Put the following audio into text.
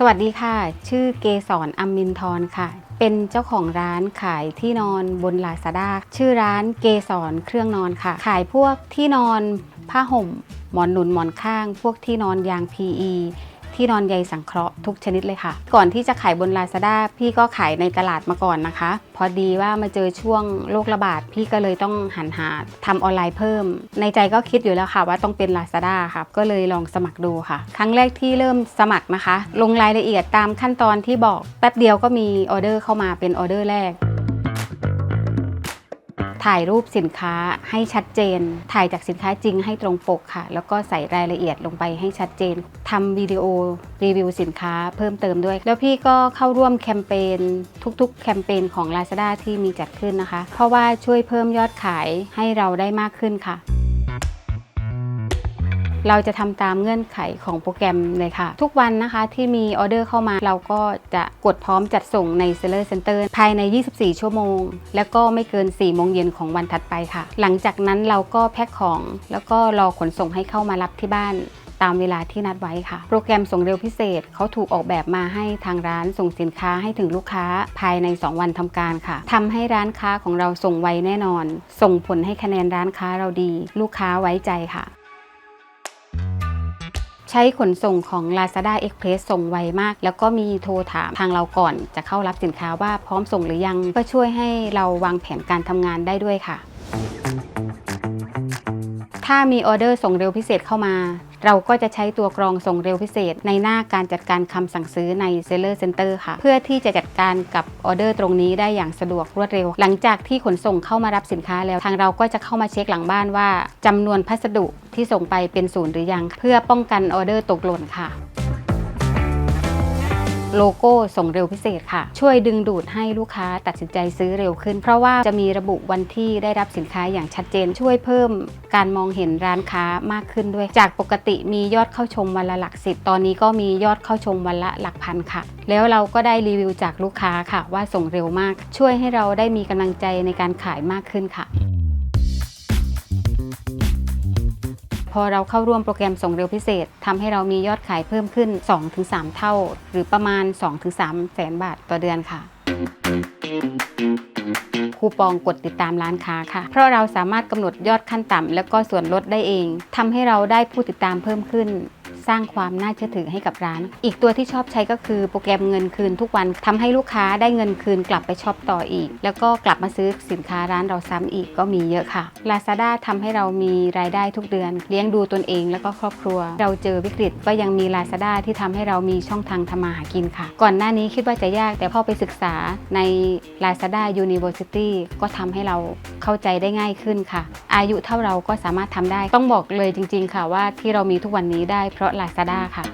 สวัสดีค่ะ ชื่อเกสรอัมมินทรค่ะ เป็นเจ้าของร้านขายที่นอนบนลาซาด้าชื่อร้านเกสรเครื่องนอนค่ะ ขายพวกที่นอนผ้าห่ม หมอนหนุนหมอนข้าง พวกที่นอนยาง PE ที่นอนใยสังเคราะห์ทุกชนิดเลยค่ะ ก่อนที่จะขายบน Lazada พี่ก็ขายในตลาดมาก่อนนะคะ พอดีว่ามาเจอช่วงโรคระบาด พี่ก็เลยต้องหันหาทำออนไลน์เพิ่ม ในใจก็คิดอยู่แล้วค่ะ ว่าต้องเป็น Lazada ครับก็เลยลองสมัครดูค่ะ ครั้งแรกที่เริ่มสมัครนะคะ ลงรายละเอียดตามขั้นตอนที่บอกแป๊บเดียวก็มีออเดอร์เข้ามาเป็นออเดอร์แรก ถ่ายรูปสินค้าให้ชัดเจน ถ่ายจากสินค้าจริงให้ตรงปกค่ะ แล้วก็ใส่รายละเอียดลงไปให้ชัดเจนทำวิดีโอรีวิวสินค้าเพิ่มเติมด้วย แล้วพี่ก็เข้าร่วมแคมเปญทุกๆ แคมเปญของ Lazada ที่มีจัดขึ้นนะคะ เพราะว่าช่วยเพิ่มยอดขายให้เราได้มากขึ้นค่ะ เราจะทำตามเงื่อนไขของโปรแกรมเลยค่ะ ทุกวันนะคะที่มีออเดอร์เข้ามาเราก็จะกดพร้อมจัดส่งใน Seller Center ภายใน 24 ชั่วโมง แล้วก็ไม่เกิน 4 โมงเย็นของวันถัดไปค่ะ หลังจากนั้นเราก็แพ็คของ แล้วก็รอขนส่งให้เข้ามารับที่บ้านตามเวลาที่นัดไว้ค่ะ โปรแกรมส่งเร็วพิเศษเขาถูกออกแบบมาให้ทางร้านส่งสินค้าให้ถึงลูกค้าภายใน 2 วันทำการค่ะทำให้ร้านค้าของเราส่งไวแน่นอน ส่งผลให้คะแนนร้านค้าเราดี ลูกค้าไว้ใจค่ะ ใช้ขนส่งของ Lazada Express ส่งไวมาก แล้วก็มีโทรถามทางเราก่อน จะเข้ารับสินค้าว่าพร้อมส่งหรือยัง ก็ช่วยให้เราวางแผนการทำงานได้ด้วยค่ะ ถ้ามีออเดอร์ส่งเร็วพิเศษเข้ามา เราก็จะใช้ตัวกรองส่งเร็วพิเศษ ในหน้าการจัดการคำสั่งซื้อใน Seller Center ค่ะ เพื่อที่จะจัดการกับออเดอร์ตรงนี้ได้อย่างสะดวกรวดเร็ว หลังจากที่ขนส่งเข้ามารับสินค้าแล้ว ทางเราก็จะเข้ามาเช็คหลังบ้านว่าจำนวนพัสดุที่ส่งไปเป็นศูนย์หรือยัง เพื่อป้องกันออเดอร์ตกหล่นค่ะ โลโก้ส่งเร็วพิเศษค่ะ ช่วยดึงดูดให้ลูกค้าตัดสินใจซื้อเร็วขึ้น เพราะว่าจะมีระบุวันที่ได้รับสินค้าอย่างชัดเจน ช่วยเพิ่มการมองเห็นร้านค้ามากขึ้นด้วย จากปกติมียอดเข้าชมวันละหลักสิบตอนนี้ก็มียอดเข้าชมวันละหลักพันค่ะ แล้วเราก็ได้รีวิวจากลูกค้าค่ะ ว่าส่งเร็วมาก ช่วยให้เราได้มีกำลังใจในการขายมากขึ้นค่ะ อเราเข้าร่วมโปรแกรมส่งเร็วพิเศษทำให้เรามียอดขายเพิ่มขึ้น 2-3 เท่า หรือประมาณ 2-3 แสนบาทต่อเดือนค่ะคูปองกดติดตามร้านค้าค่ะ เพราะเราสามารถกำหนดยอดขั้นต่ำและก็ส่วนลดได้เองทำให้เราได้ผู้ติดตามเพิ่มขึ้น สร้างความน่าเชื่อถือให้กับร้าน อีกตัวที่ชอบใช้ก็คือโปรแกรมเงินคืนทุกวันทำให้ลูกค้าได้เงินคืนกลับไปช็อปต่ออีก แล้วก็กลับมาซื้อสินค้าร้านเราซ้ำอีกก็มีเยอะค่ะ Lazada ทำให้เรามีรายได้ทุกเดือน เลี้ยงดูตนเองแล้วก็ครอบครัว เราเจอวิกฤตก็ยังมี Lazada ที่ทำให้เรามีช่องทางทำมาหากินค่ะ ก่อนหน้านี้คิดว่าจะยากแต่พอไปศึกษาใน Lazada University ก็ทำให้เรา เข้าใจได้ง่ายขึ้นค่ะ อายุเท่าเราก็สามารถทำได้ ต้องบอกเลยจริง ๆ ค่ะว่าที่เรามีทุกวันนี้ได้เพราะ Lazada ค่ะ